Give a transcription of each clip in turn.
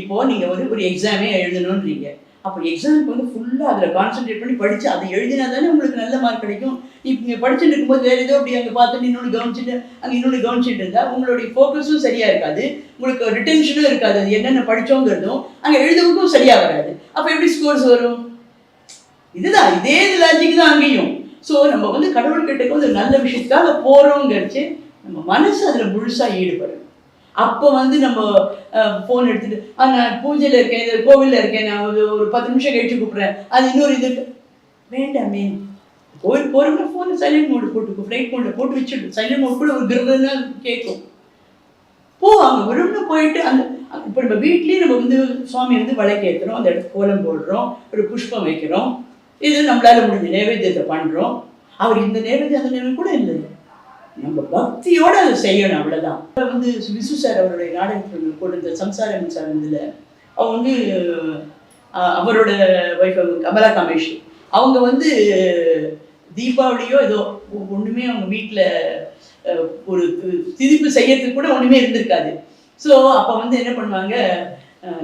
இப்போது நீங்கள் வந்து ஒரு எக்ஸாமே எழுதணுன்றீங்க அப்போ எக்ஸாமுக்கு வந்து ஃபுல்லாக அதில் கான்சென்ட்ரேட் பண்ணி படிச்சு அதை எழுதினா தானே உங்களுக்கு நல்ல மார்க் கிடைக்கும். இப்போ நீங்க படிச்சுட்டு இருக்கும்போது வேறு ஏதோ அப்படி அங்கே பார்த்துட்டு இன்னொன்று கவனிச்சுட்டு அங்கே இன்னொன்று கவனிச்சுட்டு இருந்தால் உங்களுடைய ஃபோக்கஸும் சரியாக இருக்காது. உங்களுக்கு ரிட்டென்ஷனும் இருக்காது. அது என்னென்ன படிச்சோங்கிறதும் அங்கே எழுதுவதும் சரியாக வராது. அப்போ எப்படி ஸ்கோர்ஸ் வரும்? இதுதான் இதே லாஜிக் தான் அங்கேயும். ஸோ நம்ம வந்து கடவுள்கிட்ட வந்து நல்ல விஷயத்துக்காக போகிறோங்கிறச்சு நம்ம மனசு அதில் முழுசாக ஈடுபடும் அப்போ வந்து நம்ம ஃபோன் எடுத்துட்டு "ஆ, நான் பூஜையில் இருக்கேன் இது கோவிலில் இருக்கேன் நான் ஒரு ஒரு பத்து நிமிஷம் கழிச்சு கூப்பிட்றேன். அது இன்னொரு இது. வேண்டாமே ஒரு போகிறவங்க ஃபோனை சைலண்ட் மோடு போட்டுக்கோ ஃப்ளைட் மோடில் போட்டு வச்சுட்டு சைலண்ட் மோட் கூட ஒரு கிருன்னு கேட்கும் போ அங்கே விரும்பு போயிட்டு அந்த இப்போ நம்ம வீட்லேயே நம்ம வந்து சுவாமி வந்து விளக்கேற்றுறோம் அந்த இடத்துக்கு கோலம் போடுறோம் ஒரு புஷ்பம் வைக்கிறோம். இது நம்மளால முடிஞ்ச நைவேத்தியத்தை பண்ணுறோம் அவர் இந்த நைவேத்தியம் அந்த நேரம் கூட இல்லை நம்ம பக்தியோட அதை செய்யணும் அவ்வளோதான் வந்து விசு சார் அவருடைய நாடகத்தில் கொண்டு இந்த சம்சார மின்சாரம் இதில் அவங்க வந்து அவரோட ஒய்ஃப் கமலா கமேஷ். அவங்க வந்து தீபாவளியோ ஏதோ ஒ- ஒண்ணுமே அவங்க வீட்டில் ஒரு திதிப்பு செய்யறதுக்கு கூட ஒண்ணுமே இருந்திருக்காது. ஸோ அப்போ வந்து என்ன பண்ணுவாங்க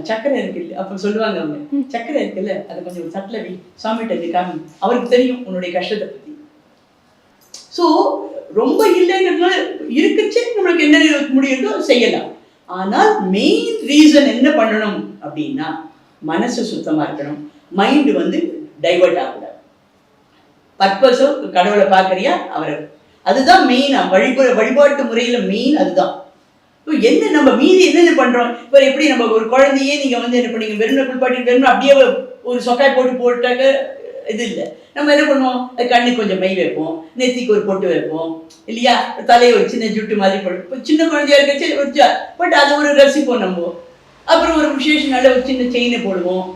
சக்கரை இருக்கு இல்ல அப்போ சொல்லுவாங்க அவங்க சக்கரை இருக்குல்ல அதை கொஞ்சம் ஒரு தட்டில் வை சாமிகிட்ட காமி. அவருக்கு தெரியும் உன்னுடைய கஷ்டத்தை பற்றி ஸோ ரொம்ப இல்லைங்கிறதுனால இருக்குச்சு நம்மளுக்கு என்ன முடியுதோ செய்யலாம். ஆனால் மெயின் ரீசன் என்ன பண்ணணும் அப்படின்னா மனசு சுத்தமா இருக்கணும். மைண்டு வந்து டைவர்ட் ஆகக்கூடாது. பர்பஸோ கடவுளை பார்க்கறியா? அவரை. அதுதான் மெயினா வழிபா வழிபாட்டு முறையில மெயின் அதுதான். இப்போ என்ன நம்ம மீதி என்னென்ன பண்றோம்? இப்போ எப்படி நம்ம ஒரு குழந்தையே நீங்க வந்து என்ன பண்ணீங்க? வெறும் குளிப்பாட்டி வெறும் அப்படியே ஒரு சொக்காய் போட்டு போட்டாக்க இது இல்லை. நம்ம என்ன பண்ணுவோம்? கண்ணுக்கு கொஞ்சம் மை வைப்போம். நெத்திக்கு ஒரு பொட்டு வைப்போம். இல்லையா? தலையை ஒரு சின்ன ஜுட்டு மாதிரி போடும் இப்போ சின்ன குழந்தையா இருக்கச்சு வச்சா பட் அது ஒரு ரசிப்போம் நம்ம. அப்புறம் ஒரு விசேஷ நாள் ஒரு சின்ன செயினை போடுவோம்.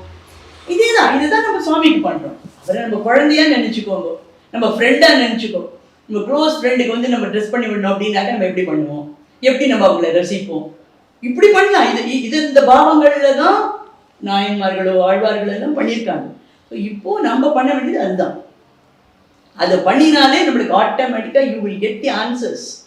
இதே தான் இதுதான் நம்ம சுவாமிக்கு பண்ணுறோம் அவரை நம்ம குழந்தையா நினச்சிக்கோங்க. நம்ம ஃப்ரெண்டாக நினச்சிக்கோ. நம்ம க்ளோஸ் ஃப்ரெண்டுக்கு வந்து நம்ம ட்ரெஸ் பண்ணி விடணும் அப்படின்னாக்க நம்ம எப்படி பண்ணுவோம்? எப்படி நம்ம அவங்கள ரசிப்போம்? இப்படி பண்ணலாம். இது இது இந்த பாவங்களில் தான் நாயன்மார்களோ ஆழ்வார்கள் எல்லாம் பண்ணியிருக்காங்க. இப்போ நம்ம பண்ண வேண்டியது அதுதான். அதை பண்ணினாலே நம்மளுக்கு ஆட்டோமேட்டிக்காக you will get the answers